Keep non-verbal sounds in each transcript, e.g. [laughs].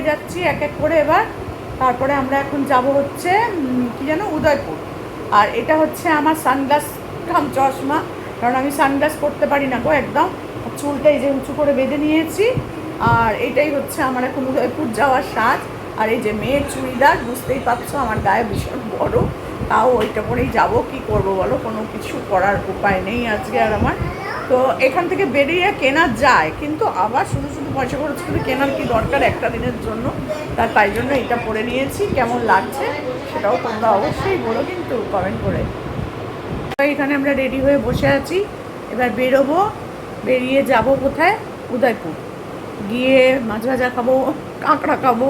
হয়ে যাচ্ছি, এক এক করে এবার। তারপরে আমরা এখন যাব হচ্ছে কি যেন, উদয়পুর। আর এটা হচ্ছে আমার সানগ্লাস কাম চশমা, কারণ আমি সানগ্লাস পরতে পারি না গো একদম। চুলটা এই যে উঁচু করে বেঁধে নিয়েছি। আর এটাই হচ্ছে আমার এখন উদয়পুর যাওয়ার সাজ আর এই যে মেয়ের চুড়িদার, বুঝতেই পারছ আমার গায়ে ভীষণ বড় তাও ওইটা পরেই যাব। কি করব বলো? কোনো কিছু করার উপায় নেই আজকে আর আমার। তো এখান থেকে বেরিয়ে কেনা যায়, কিন্তু আবার শুধু শুধু পয়সা খরচ করে কেনার কি দরকার একটা দিনের জন্য? তার তাই জন্য এটা পরে নিয়েছি, কেমন লাগছে সেটাও তোমরা অবশ্যই বলো কিন্তু কমেন্ট করে। এখানে আমরা রেডি হয়ে বসে আছি, এবার বেরোবো, বেরিয়ে যাব কোথায়? উদয়পুর। গিয়ে মাছ ভাজা খাব, কাঁকড়া খাব,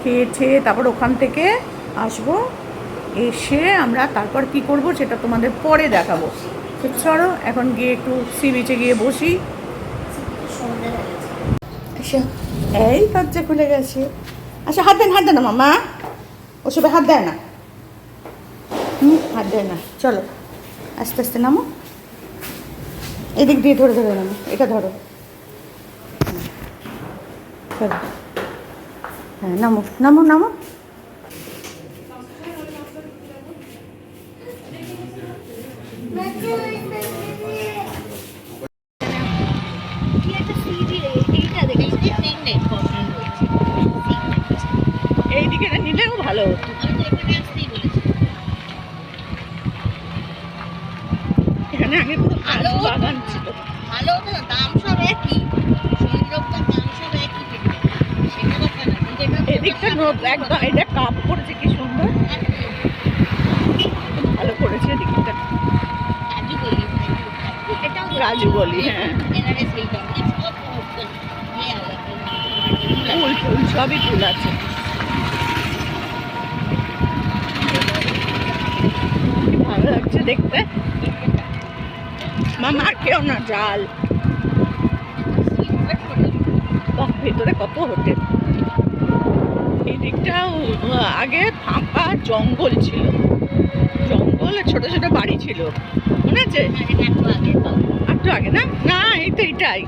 খেয়ে ঠেয়ে তারপর ওখান থেকে আসব, এসে আমরা তারপর কি করব সেটা তোমাদের পরে দেখাবো। তো চলো এখন গিয়ে একটু সি বিচে গিয়ে বসি। আচ্ছা এই দরজা খুলে গেছে। আচ্ছা হাত দেন হাত দেন মামা। ওসবে হাত দেয় না। হুম, হাত দেয় না। চলো, আস্তে আস্তে নামো। এদিক দিয়ে ধরে ধরে নামো। এটা ধরো। চলো হ্যাঁ নামো নামো নামো। এই দিকে নিলেও ভালো হতো। এখানে আগে পুরো ভালো বাগান ছিল। ভালো তো দাম সব একই। সংযোগটার দাম সব একই থেকে সেটা কথা না কিন্তু এটা এদিকটা একদম এটা কাপ করেছে কি সুন্দর। ভালো করেছে এদিকটা। বলি বলি, হ্যাঁ। ফুল ফুল সবই ফুল আছে। ভালো লাগছে দেখতে? মামা আর কেউ না জাল। ভেতরে কত হোটেল। এই দিকটাও আগে ফাঁকা জঙ্গল ছিল। জঙ্গল আর ছোট ছোট বাড়ি ছিল। মনে আছে? একটু আগে। তো আগে না? না এই তো এটাই।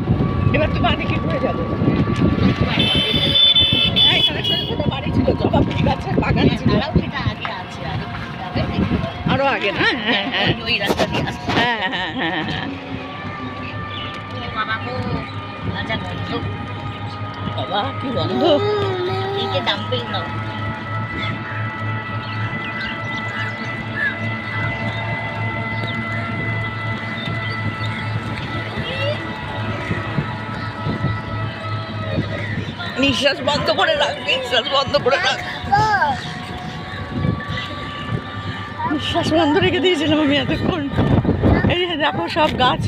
এবার তো বাদিকে ঘুরে যাব। আরও আগে না? ওই- রাস্তা দিয়ে হ্যাঁ হ্যাঁ হ্যাঁ হ্যাঁ বাবা কি গন্ধ? এই যে ডাম্পিং নিঃশ্বাস বন্ধ করে রাখ, নিঃশ্বাস বন্ধ করে রাখ। নিঃশ্বাস বন্ধ রেখে দিয়েছিলাম আমি এতক্ষণ। এই যে দেখো সব গাছ,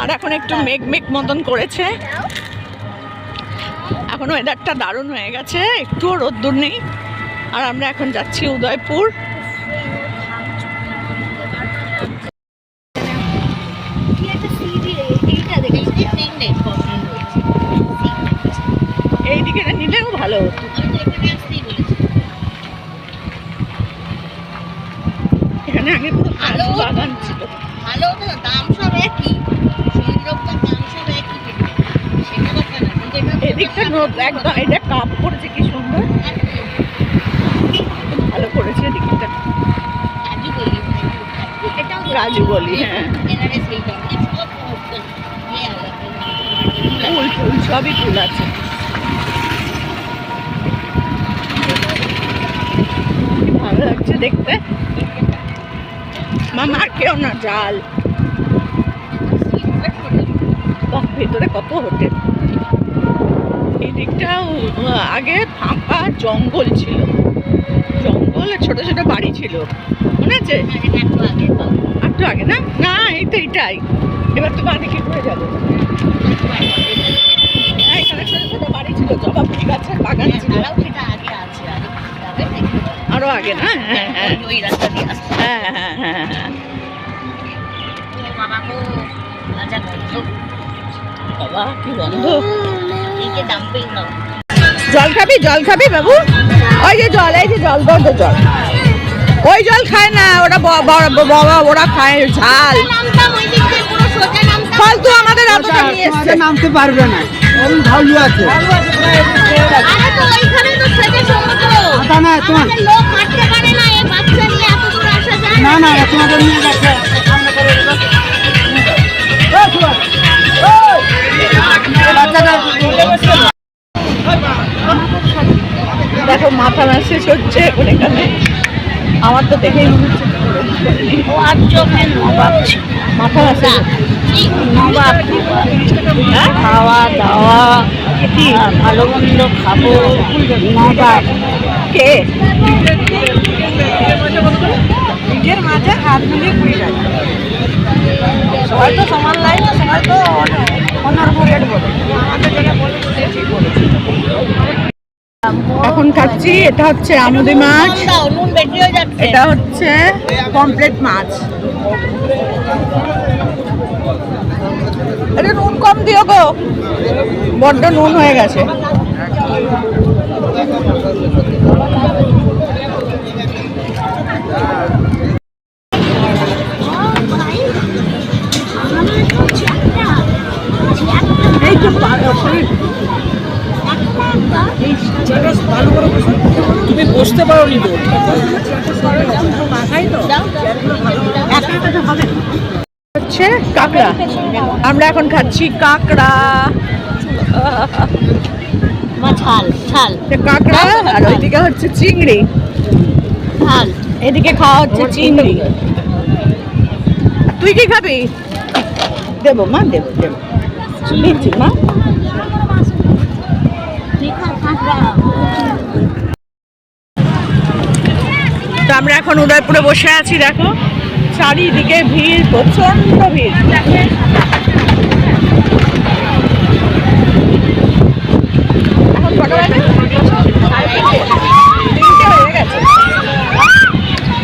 আর এখন একটু মেঘ মেঘ মতন করেছে। এখন ওয়েদারটা দারুণ হয়ে গেছে, একটুও রোদ্দুর নেই। আর আমরা এখন যাচ্ছি উদয়পুর এই দিকে নিলেও ভালো হতো এখানে আগে পুরো ভালো বাগান ছিল। ভালো তো দাম সব একই। সংযোগটার দাম সব একই সেটা কথা না এদিকটা একদম এটা কাপ করেছে কি সুন্দর। ভালো করেছে এদিকটা। কাজু বলি। এটাও কাজু বলি, হ্যাঁ। ফুল ফুল সবই ফুল আছে। ভালো লাগছে দেখতে। মামা কেউ না জাল। ভেতরে কত হোটেল। এই দিকটাও আহ, আগে ফাঁকা জঙ্গল ছিল। জঙ্গল ছোট ছোট বাড়ি ছিল। মনে আছে? একটু আগে না? না এই তো এটাই এবার তো বাড়ি বাদিকে ঘুরে যাব। হ্যাঁ এখানে ছোট ছোট বাড়ি ছিল জবা ফুল গাছের বাগান ছিল। সেটা আগে আছে আগে যাবে আরও আগে না? হ্যাঁ হ্যাঁ হ্যাঁ হ্যাঁ হ্যাঁ হ্যাঁ বাবা কি গন্ধ জল খাবি? জল খাবি বাবু? ওই যে জল এই যে জল বন্ধ জল। ওই জল খায় না ওরা বাবা ওরা খায় ঝাল। ফালতু আমাদের এতটা নিয়ে এসছে। নামতে পারবে না। ঢালু আছে। আরে তো ওইখানে তো সেজে সমুদ্র। না তোমার না না তোমাদের নিয়ে দেখো মাথা ম্যাসেজ হচ্ছে এখন আমার তো দেখেই মনে হচ্ছে। মাথা হ্যাঁ? খাওয়া দাওয়া কি? ভালো মন্দ খাব নবাব। কে? নিজের মাঝে হাত মিলিয়ে কুড়ি টাকা সবাই তো সমান লাই না সবাই তো অন্যরকম রেট বলে। আমাদের যেটা বলে সে ঠিক বলেছে। এখন খাচ্ছি এটা হচ্ছে আমুদি মাছ। এটা হচ্ছে পমপ্লেট মাছ। এটা নুন কম দিও গো। বড্ড নুন হয়ে গেছে। তুমি বসতে পারো নি তো হচ্ছে কাঁকড়া। আমরা এখন খাচ্ছি কাঁকড়া কাঁকড়া আর ওইদিকে হচ্ছে চিংড়ি। এদিকে খাওয়া হচ্ছে চিংড়ি। তুই কি খাবি? দেবো মা দেবো দেবো। মা। তো আমরা এখন উদয়পুরে বসে আছি দেখো। চারিদিকে ভিড় প্রচণ্ড ভিড়।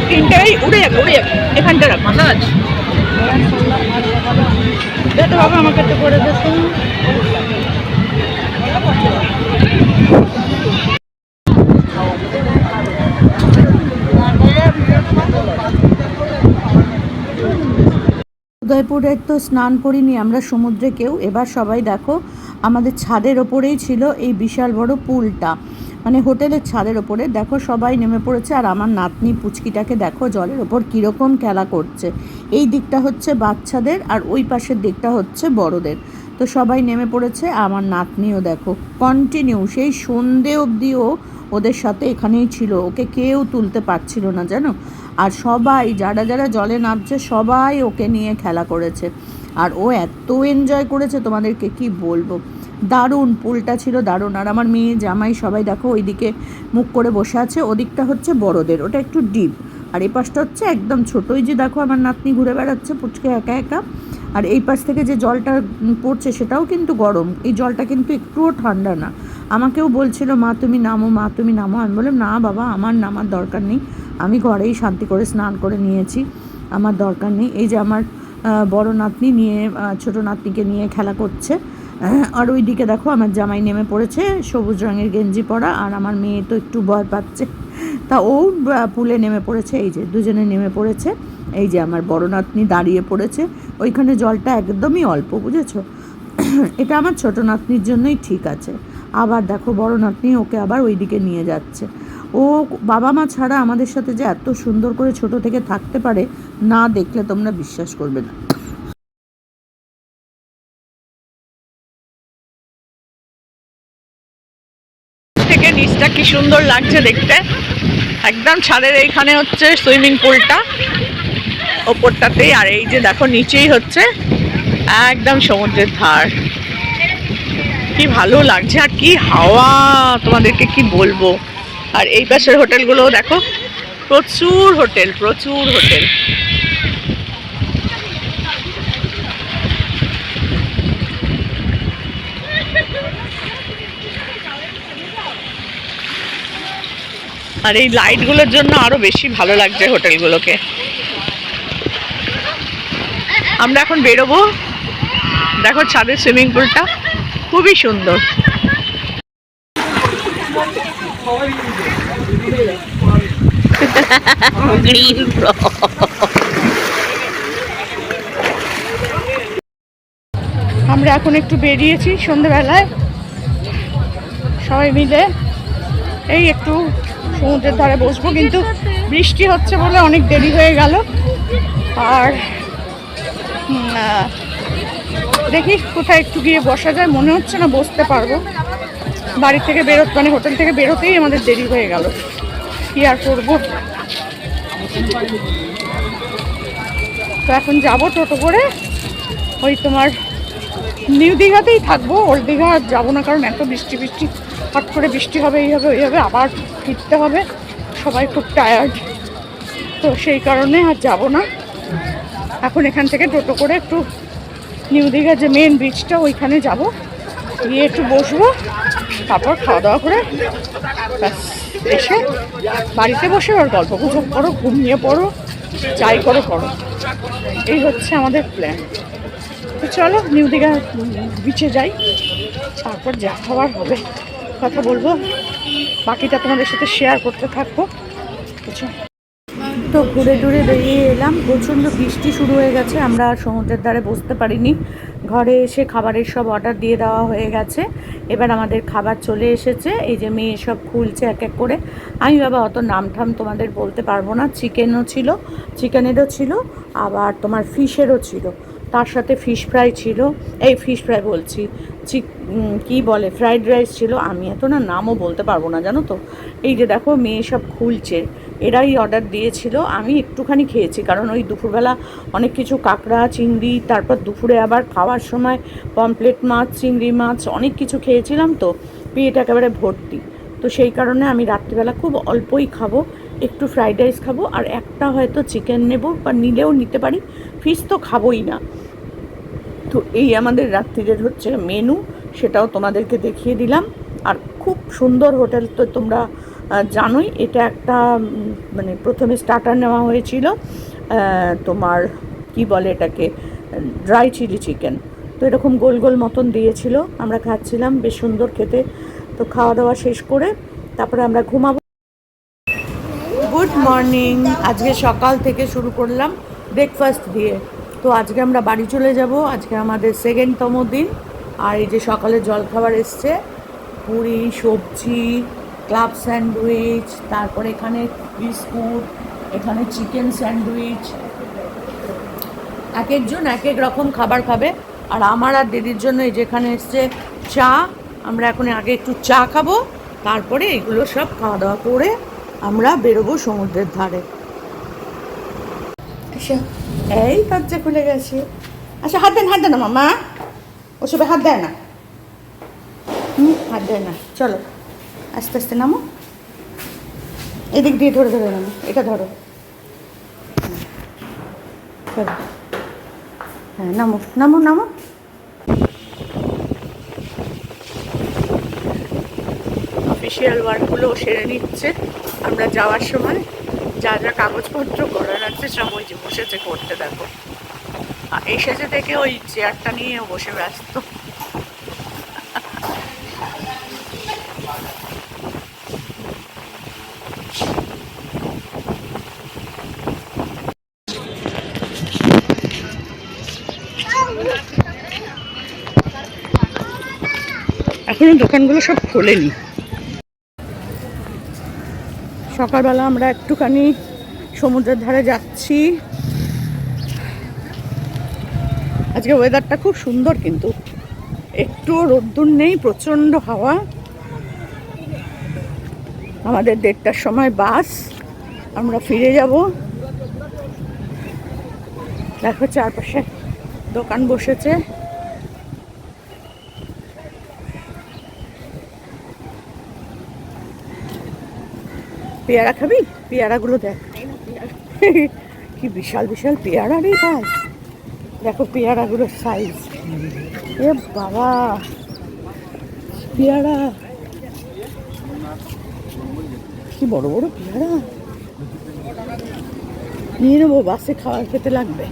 তিনটেই উড়ে যাবে উড়ে যাবে। এখানটা রাখ। মাসাজ। তো বাবা আমাকে একটু করে দে তো। উদয়পুরের তো স্নান করিনি, আমরা সমুদ্রে কেউ। এবার সবাই দেখো, আমাদের ছাদের ওপরেই ছিল এই বিশাল বড় পুলটা। মানে হোটেলের ছাদের ওপরে। দেখো, সবাই নেমে পড়েছে আর আমার নাতনি পুচকিটাকে দেখো, জলের ওপর কীরকম খেলা করছে। এই দিকটা হচ্ছে বাচ্চাদের আর ওই পাশের দিকটা হচ্ছে বড়দের। তো সবাই নেমে পড়েছে আমার নাতনিও দেখো। কন্টিনিউ, সেই সন্ধে অবধিও ওদের সাথে এখানেই ছিল। ওকে কেউ তুলতে পারছিল না, জানো? আর সবাই, যারা যারা জলে নামছে, সবাই ওকে নিয়ে খেলা করেছে। আর ও এত এনজয় করেছে তোমাদেরকে, কি বলব? দারুণ, পুলটা ছিল দারুণ। আর আমার মেয়ে, জামাই, সবাই দেখো ওইদিকে মুখ করে বসে আছে। ওদিকটা হচ্ছে বড়দের, ওটা একটু ডিপ আর এই পাশটা হচ্ছে একদম ছোট। ওই যে দেখো আমার নাতনি ঘুরে বেড়াচ্ছে, পুচকে একা একা। আর এই পাশ থেকে যে জলটা পড়ছে সেটাও কিন্তু গরম। এই জলটা কিন্তু একটুও ঠান্ডা না। আমাকেও বলছিল, মা, তুমি নামো, মা, তুমি নামো। আমি বললাম, না বাবা, আমার নামার দরকার নেই। আমি ঘরেই শান্তি করে স্নান করে নিয়েছি, আমার দরকার নেই। এই যে আমার বড় নাতনি নিয়ে ছোট নাতনিকে নিয়ে খেলা করছে। আর ওই দিকে দেখো আমার জামাই নেমে পড়েছে, সবুজ রঙের গেঞ্জি পরা, আর আমার মেয়ে তো একটু ভয় পাচ্ছে। তা ও পুলে নেমে পড়েছে, এই যে দুজনে নেমে পড়েছে। এই যে আমার বড় নাতনি দাঁড়িয়ে পড়েছে। ওইখানে জলটা একদমই অল্প, বুঝেছ? [clears throat] এটা আমার ছোট নাতনির জন্যই ঠিক আছে। আবার দেখো, বড় নাতনি ওকে আবার ওইদিকে নিয়ে যাচ্ছে। ও বাবা মা ছাড়া আমাদের সাথে যে এত সুন্দর করে ছোট থেকে থাকতে পারে, না দেখলে তোমরা বিশ্বাস করবে না। থেকে নিচটা কি সুন্দর লাগছে দেখতে? একদম ছাদের এইখানে হচ্ছে সুইমিং পুলটা, ওপরটাতেই। আর এই যে দেখো, নিচেই হচ্ছে একদম সমুদ্রের ধার। কি ভালো লাগছে, আর কি হাওয়া, তোমাদেরকে কি বলব। আর এই পাশের হোটেলগুলো দেখো, প্রচুর হোটেল প্রচুর হোটেল। আর এই লাইটগুলোর জন্য আরও বেশি ভালো লাগছে হোটেলগুলোকে। আমরা এখন বেরোবো। দেখো ছাদের সুইমিং পুলটা খুবই সুন্দর। গ্রিন আমরা এখন একটু বেরিয়েছি সন্ধ্যেবেলায়। সবাই মিলে। এই একটু সমুদ্রের ধারে বসবো, কিন্তু বৃষ্টি হচ্ছে বলে অনেক দেরি হয়ে গেল। আর দেখি কোথায় একটু গিয়ে বসা যায়, মনে হচ্ছে না বসতে পারব। বাড়ি থেকে বেরোত মানে হোটেল থেকে বেরোতেই আমাদের দেরি হয়ে গেল। কি আর করব? তো এখন যাব টোটো করে। ওই তোমার নিউ দীঘাতেই থাকব, ওল্ড দীঘা যাব না, কারণ এত বৃষ্টি বৃষ্টি। হট করে বৃষ্টি হবে, এই হবে, ওই হবে, আবার ফিরতে হবে। সবাই খুব টায়ার্ড তো সেই কারণে আর যাব না। এখন এখান থেকে টোটো করে একটু নিউ দীঘার যে মেন ব্রিজটা ওইখানে যাব। গিয়ে একটু বসবো, তারপর খাওয়া দাওয়া করে ব্যাস, এসে বাড়িতে বসে আর গল্প গুজব করো, ঘুমিয়ে পড়ো, যাই করো করো। এই হচ্ছে আমাদের প্ল্যান তো চলো, নিউ দীঘা বিচে যাই। তারপর যা খাবার হবে। কথা বলব। বাকিটা তোমাদের সাথে শেয়ার করতে থাকব। তো ঘুরে টুরে বেরিয়ে এলাম। প্রচণ্ড বৃষ্টি শুরু হয়ে গেছে। আমরা সমুদ্রের ধারে বসতে পারিনি। ঘরে এসে খাবারের সব অর্ডার দিয়ে দেওয়া হয়ে গেছে। এবার আমাদের খাবার চলে এসেছে। এই যে মেয়ে সব খুলছে এক এক করে। আমি বাবা, অত নাম ঠাম তোমাদের বলতে পারব না। চিকেনও ছিল, চিকেনেরও ছিল, আবার তোমার ফিশেরও ছিল। তার সাথে ফিশ ফ্রাই ছিল। এই ফিশ ফ্রাই বলছি চিক কী বলে ফ্রাইড রাইস ছিল। আমি এত না নামও বলতে পারব না, জানো তো? এই যে দেখো, মেয়ে সব খুলছে। এরাই অর্ডার দিয়েছিল। আমি একটুখানি খেয়েছি, কারণ ওই দুপুরবেলা অনেক কিছু কাঁকড়া, চিংড়ি, তারপর দুপুরে আবার খাওয়ার সময় পমপ্লেট মাছ, চিংড়ি মাছ, অনেক কিছু খেয়েছিলাম তো, পেট একেবারে ভর্তি। তো সেই কারণে আমি রাত্রিবেলা খুব অল্পই খাব, একটু ফ্রাইড রাইস খাব, আর একটা হয়তো চিকেন নেব বা নিলেও নিতে পারি। ফিশ তো খাবোই না। তো এই আমাদের রাত্রিরের হচ্ছে মেনু সেটাও তোমাদেরকে দেখিয়ে দিলাম। আর খুব সুন্দর হোটেল তো তোমরা জানোই, এটা একটা মানে প্রথমে স্টার্টার নেওয়া হয়েছিল তোমার, কি বলে এটাকে ড্রাই চিলি চিকেন তো এরকম গোল গোল মতন দিয়েছিল, আমরা খাচ্ছিলাম, বেশ সুন্দর খেতে। তো খাওয়া দাওয়া শেষ করে তারপরে আমরা ঘুমাবো। গুড মর্নিং আজকে সকাল থেকে শুরু করলাম ব্রেকফাস্ট দিয়ে। তো আজকে আমরা বাড়ি চলে যাব। আজকে আমাদের সেকেন্ডতম দিন। আর এই যে সকালে জলখাবার এসছে, পুরি, সবজি ক্লাব স্যান্ডউইচ তারপরে এখানে বিস্কুট, এখানে চিকেন স্যান্ডউইচ এক একজন এক এক রকম খাবার খাবে। আর আমার আর দিদির জন্য এই যেখানে এসছে চা, আমরা এখন আগে একটু চা খাব, তারপরে এগুলো সব খাওয়া দাওয়া করে আমরা বেরোবো সমুদ্রের ধারে। আচ্ছা। এই দরজা খুলে গেছে। আচ্ছা হাত দেন হাত দেন মামা। ওসবে হাত দেয় না। হুম, হাত দেয় না। চলো, আস্তে আস্তে নামো। এদিক দিয়ে ধরে ধরে নামো। এটা ধরো। চলো। হ্যাঁ নামো নামো নামো। অফিসিয়াল ওয়ার্কগুলো সেরে নিচ্ছে। আমরা যাওয়ার সময় যা যা কাগজপত্র করার আছে সব ওই যে বসেছে করতে দেখো। এসেছে থেকে ওই চেয়ারটা নিয়ে বসে ব্যস্ত। এখনও দোকানগুলো সব খোলেনি। সকালবেলা আমরা একটুখানি সমুদ্রের ধারে যাচ্ছি। আজকে ওয়েদারটা খুব সুন্দর কিন্তু। একটু রোদ্দুর নেই, প্রচণ্ড হাওয়া। আমাদের দেড়টার সময় বাস, আমরা ফিরে যাব। দেখো চারপাশে দোকান বসেছে। পেয়ারা খাবি? পেয়ারাগুলো দেখ। কি বিশাল বিশাল পেয়ারা রে ভাই। দেখো পেয়ারাগুলোর সাইজ এ বাবা। পেয়ারা। কি বড় বড় পেয়ারা? নিয়ে নেব, বাসে খাওয়ার খেতে লাগবে।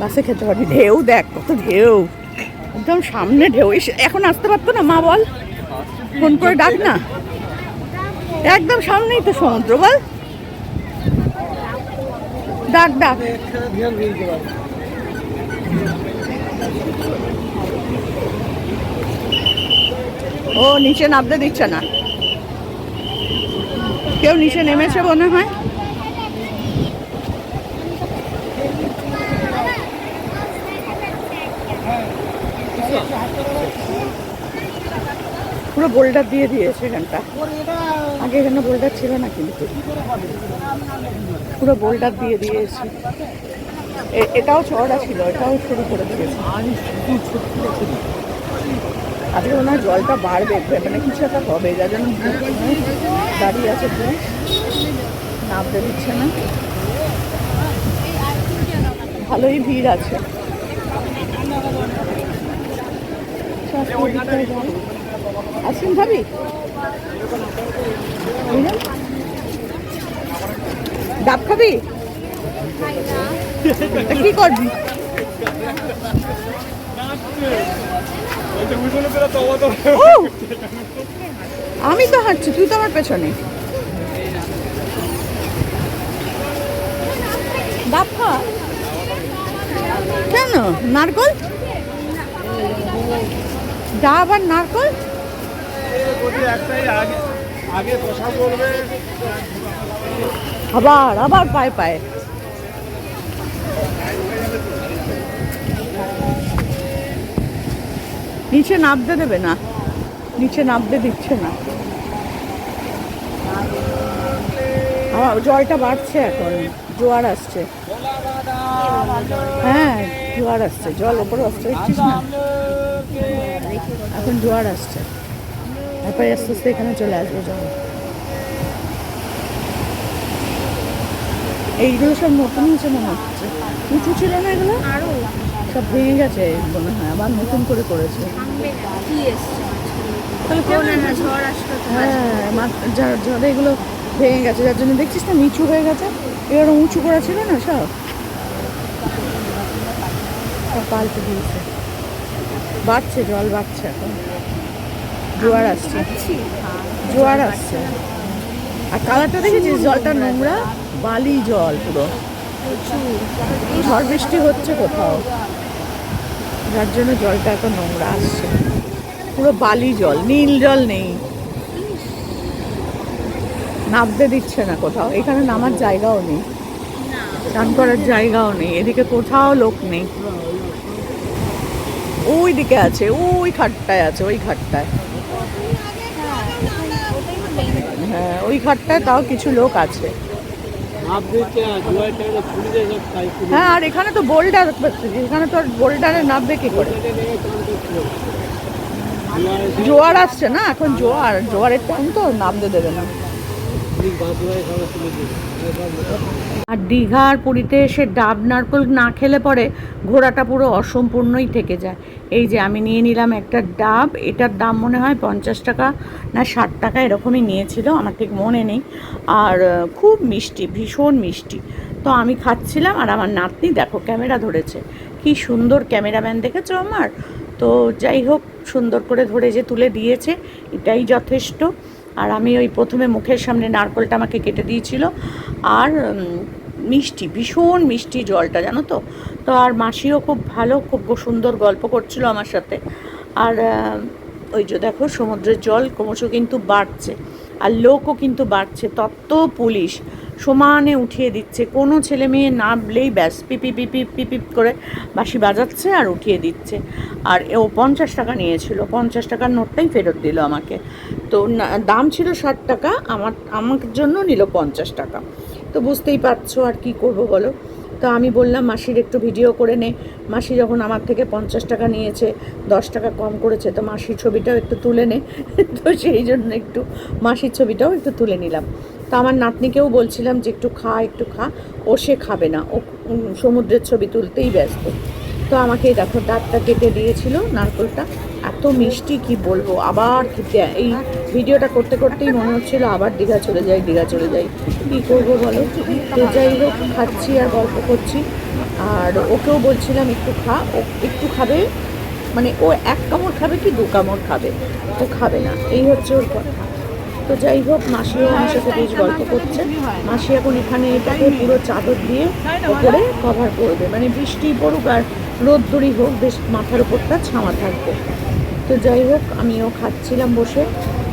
বাসে খেতে পারি ঢেউ দেখ, কত ঢেউ। একদম সামনে ঢেউ। এখন আসতে পারতো না, মা বল? ফোন করে ডাক না। একদম সামনেই তো সমুদ্র, বল। ডাক ডাক। ও নিচে নামতে দিচ্ছে না। কেউ নিচে নেমেছে মনে হয়? পুরো বোল্ডার দিয়ে দিয়েছে এখানটা আগে এখানে বোল্ডার ছিল না কিন্তু। পুরো বোল্ডার দিয়ে দিয়েছে। এটাও চড়া ছিল, এটাও শুরু করে দিয়েছে। আজকে হয় জলটা বাড়বে মানে কিছু একটা হবে, যার জন্য দাঁড়িয়ে আছে পুলিশ নামতে দিচ্ছে না। ভালোই ভিড় আছে। ভাবি। বুঝলেন? ডাব খাবি? কি করবি? আমি তো হাঁটছি তুই তো আমার পেছনে। ডাব খা। কেন? নারকল? ডাব আর নারকল? আবার আবার পায়ে পায়ে। নিচে নামতে দেবে না। নিচে নামতে দিচ্ছে না। জলটা বাড়ছে এখন। জোয়ার আসছে। হ্যাঁ জোয়ার আসছে। জল ওপরে আসছে না। এখন জোয়ার আসছে। তারপরে আস্তে আস্তে এখানে চলে আসবে জল এইগুলো সব নতুন হয়েছে মনে হচ্ছে। উঁচু ছিল না এগুলো? সব ভেঙে গেছে মনে হয় আবার নতুন করে করেছে। হ্যাঁ যা- এগুলো ভেঙে গেছে যার জন্য দেখছিস না নিচু হয়ে গেছে? এবার উঁচু করা ছিল না সব? সব পাল্টে দিয়েছে। বাড়ছে জল বাড়ছে এখন। জোয়ার আসছে। জোয়ার আসছে। আর কালারটা দেখেছিস? জলটা নোংরা, বালি জল পুরো। ঝড় বৃষ্টি হচ্ছে কোথাও। যার জন্য জলটা এখন নোংরা আসছে। পুরো বালি জল, নীল জল নেই। নামতে দিচ্ছে না কোথাও। এখানে নামার জায়গাও নেই। স্নান করার জায়গাও নেই। এদিকে কোথাও লোক নেই। ওই দিকে আছে, ওই খাটটায় আছে, ওই ঘাটটায় হ্যাঁ ওই ঘাটটায় তাও কিছু লোক আছে। হ্যাঁ আর এখানে তো বোল্ডার এখানে তো আর বোল্ডারে নামবে কি করে? জোয়ার আসছে না? এখন জোয়ার জোয়ারের টাইম তো নামতে দেবে না বাঁকুড়ায় সবাই ফুলি দিয়ে আর দীঘা আর পুরীতে এসে ডাব নারকল না খেলে পরে ঘোরাটা পুরো অসম্পূর্ণই থেকে যায়। এই যে আমি নিয়ে নিলাম একটা ডাব, এটার দাম মনে হয় পঞ্চাশ টাকা না ষাট টাকা এরকমই নিয়েছিল, আমার ঠিক মনে নেই। আর খুব মিষ্টি, ভীষণ মিষ্টি। তো আমি খাচ্ছিলাম আর আমার নাতনি দেখো ক্যামেরা ধরেছে। কি সুন্দর ক্যামেরাম্যান দেখেছ আমার? তো যাই হোক, সুন্দর করে ধরে যে তুলে দিয়েছে, এটাই যথেষ্ট। আর আমি ওই প্রথমে মুখের সামনে নারকলটা আমাকে কেটে দিয়েছিল। আর মিষ্টি, ভীষণ মিষ্টি জলটা, জানো তো? তো আর মাসিও খুব ভালো, খুব সুন্দর গল্প করছিল আমার সাথে। আর ওই যে দেখো, সমুদ্রের জল ক্রমশ কিন্তু বাড়ছে। আর লোকও কিন্তু বাড়ছে। তত্ত্ব পুলিশ। সমানে উঠিয়ে দিচ্ছে। কোনো ছেলে মেয়ে নামলেই ব্যাস, পিপি পিপি পিপি করে বাঁশি বাজাচ্ছে আর উঠিয়ে দিচ্ছে। আর ও পঞ্চাশ টাকা নিয়েছিল, পঞ্চাশ টাকার নোটটাই ফেরত দিল আমাকে। তো দাম ছিল ষাট টাকা, আমার আমার জন্য নিল পঞ্চাশ টাকা। তো বুঝতেই পারছ আর কি করব বলো? তো আমি বললাম, মাসির একটু ভিডিও করে নে। মাসি যখন আমার থেকে পঞ্চাশ টাকা নিয়েছে, দশ টাকা কম করেছে, তো মাসির ছবিটাও একটু তুলে নে। [laughs] তো সেই জন্য একটু মাসির ছবিটাও একটু তুলে নিলাম। তো আমার নাতনিকেও বলছিলাম যে একটু খা একটু খা। ও সে খাবে না। ও সমুদ্রের ছবি তুলতেই ব্যস্ত। তো আমাকে দেখো দাঁতটা কেটে দিয়েছিল নারকলটা। এত মিষ্টি কি বলব? আবার এই ভিডিওটা করতে করতেই মনে হচ্ছিল আবার দীঘা চলে যাই, দীঘা চলে যাই। কী করব বলো? তো যাই হোক, খাচ্ছি আর গল্প করছি। আর ওকেও বলছিলাম একটু খা, ও একটু খাবে। মানে ও এক কামড় খাবে কি দু কামড় খাবে? ও খাবে না। এই হচ্ছে ওর কথা। তো যাই হোক মাসিও আমার সাথে বেশ গল্প করছে। মাসি এখন এখানে এটাকে পুরো চাদর দিয়ে ওপরে কভার করবে। মানে বৃষ্টি পড়ুক আর রোদ্দুরি হোক, বেশ মাথার উপরটা ছাওয়া থাকবে। তো যাই হোক, আমিও খাচ্ছিলাম বসে।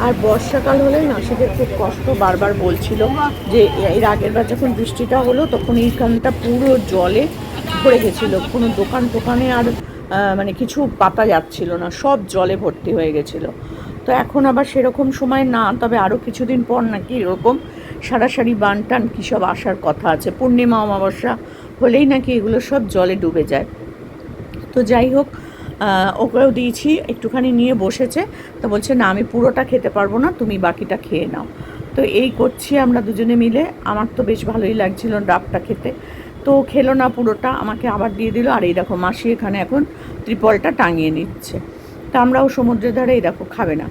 আর বর্ষাকাল হলে নাসিদের খুব কষ্ট, বারবার বলছিল যে এর আগের বার যখন বৃষ্টিটা হলো, তখন এইখানটা পুরো জলে ভরে গেছিল। কোনো দোকান টোকানে আর মানে কিছু পাতা যাচ্ছিল না, সব জলে ভর্তি হয়ে গেছিল। তো এখন আবার সেরকম সময় না, তবে আরও কিছুদিন পর নাকি এরকম সারাসারি বান টান কী সব আসার কথা আছে। পূর্ণিমা, অমাবস্যা হলেই নাকি এগুলো সব জলে ডুবে যায়। তো যাই হোক ওকেও দিয়েছি, একটুখানি নিয়ে বসেছে। তো বলছে, না, আমি পুরোটা খেতে পারব না, তুমি বাকিটা খেয়ে নাও। তো এই করছি আমরা দুজনে মিলে। আমার তো বেশ ভালোই লাগছিল ডাবটা খেতে। তো খেলো না পুরোটা, আমাকে আবার দিয়ে দিল। আর এই দেখো, মাসি এখানে এখন ত্রিপলটা টাঙিয়ে নিচ্ছে। তা আমরাও সমুদ্রের ধারে দেখো, খাবে না।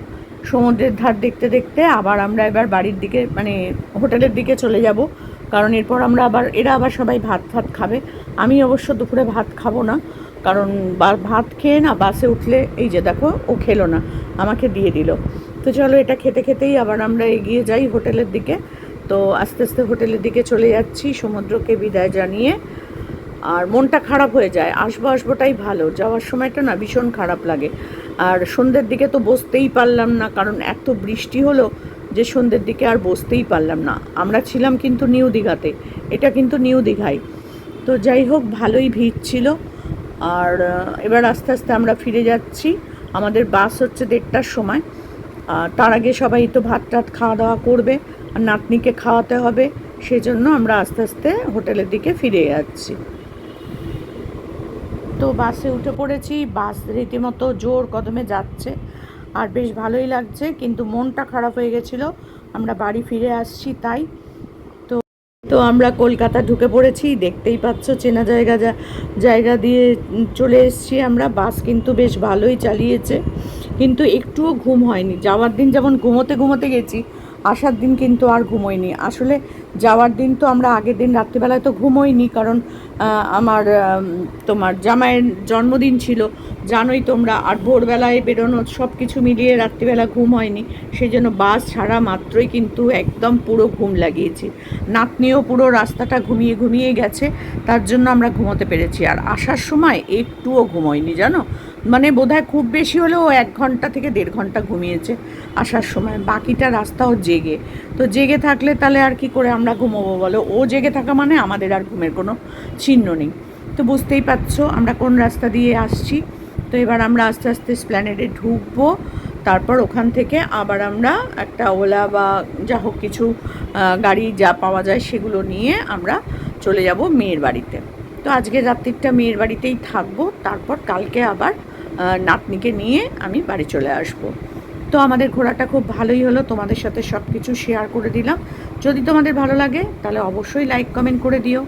সমুদ্রের ধার দেখতে দেখতে আবার আমরা এবার বাড়ির দিকে মানে হোটেলের দিকে চলে যাব। কারণ এরপর আমরা আবার, এরা আবার সবাই ভাত ভাত খাবে। আমি অবশ্য দুপুরে ভাত খাব না, কারণ ভাত খেয়ে না, বাসে উঠলে এই যে দেখো, ও খেলো না, আমাকে দিয়ে দিল। তো চলো এটা খেতে খেতেই আবার আমরা এগিয়ে যাই হোটেলের দিকে। তো আস্তে আস্তে হোটেলের দিকে চলে যাচ্ছি, সমুদ্রকে বিদায় জানিয়ে। আর মনটা খারাপ হয়ে যায়। আসব, আসবোটাই ভালো। যাওয়ার সময়টা না ভীষণ খারাপ লাগে। আর সন্ধ্যের দিকে তো বসতেই পারলাম না, কারণ এত বৃষ্টি হলো যে সন্ধ্যের দিকে আর বসতেই পারলাম না। আমরা ছিলাম কিন্তু নিউ দীঘাতে। এটা কিন্তু নিউ দীঘাই। তো যাই হোক, ভালোই ভিড় ছিল। আর এবার আস্তে আস্তে আমরা ফিরে যাচ্ছি। আমাদের বাস হচ্ছে দেড়টার সময়। আর তার আগে সবাই তো ভাত টাত খাওয়া দাওয়া করবে, আর নাতনিকে খাওয়াতে হবে। সেজন্য আমরা আস্তে আস্তে হোটেলের দিকে ফিরে যাচ্ছি। তো বাসে উঠে পড়েছি। বাস রীতিমতো জোর কদমে যাচ্ছে আর বেশ ভালোই লাগছে, কিন্তু মনটা খারাপ হয়ে গেছিল। আমরা বাড়ি ফিরে আসছি তাই। তো তো আমরা কলকাতা ঢুকে পড়েছি, দেখতেই পাচ্ছ চেনা জায়গা যা, জায়গা দিয়ে চলে এসেছি আমরা। বাস কিন্তু বেশ ভালোই চালিয়েছে, কিন্তু একটুও ঘুম হয়নি। যাওয়ার দিন যেমন ঘুমোতে ঘুমোতে গেছি আসার দিন কিন্তু আর ঘুমোইনি আসলে যাওয়ার দিন তো আমরা আগের দিন রাত্রিবেলায় তো ঘুমোইনি কারণ আমার তোমার জামাইয়ের জন্মদিন ছিল। জানোই তোমরা, আর ভোরবেলায় বেরোনো সব কিছু মিলিয়ে রাত্রিবেলা ঘুম হয়নি। সেই জন্য বাস ছাড়া মাত্রই কিন্তু একদম পুরো ঘুম লাগিয়েছি। নাতনিও পুরো রাস্তাটা ঘুমিয়ে ঘুমিয়ে গেছে, তার জন্য আমরা ঘুমোতে পেরেছি। আর আসার সময় একটুও ঘুমোয়নি, জানো? মানে বোধহয় খুব বেশি হলেও এক ঘণ্টা থেকে দেড় ঘণ্টা ঘুমিয়েছে আসার সময়। বাকিটা রাস্তাও জেগে। তো জেগে থাকলে তাহলে আর কি করে আমরা ঘুমোবো বলো? ও জেগে থাকা মানে আমাদের আর ঘুমের কোনো চিহ্ন নেই। তো বুঝতেই পারছ, আমরা কোন রাস্তা দিয়ে আসছি? তো এবার আমরা আস্তে আস্তে স্প্ল্যানেডে ঢুকবো। তারপর ওখান থেকে আবার আমরা একটা ওলা বা যা হোক কিছু গাড়ি যা পাওয়া যায় সেগুলো নিয়ে আমরা চলে যাব মেয়ের বাড়িতে। তো আজকে রাত্রিটা মেয়ের বাড়িতেই থাকব। তারপর কালকে আবার নাতনিকে নিয়ে আমি বাড়ি চলে আসব। তো আমাদের ঘোরাটা খুব ভালোই হলো, তোমাদের সাথে সব কিছু শেয়ার করে দিলাম। যদি তোমাদের ভালো লাগে, তাহলে অবশ্যই লাইক কমেন্ট করে দিও।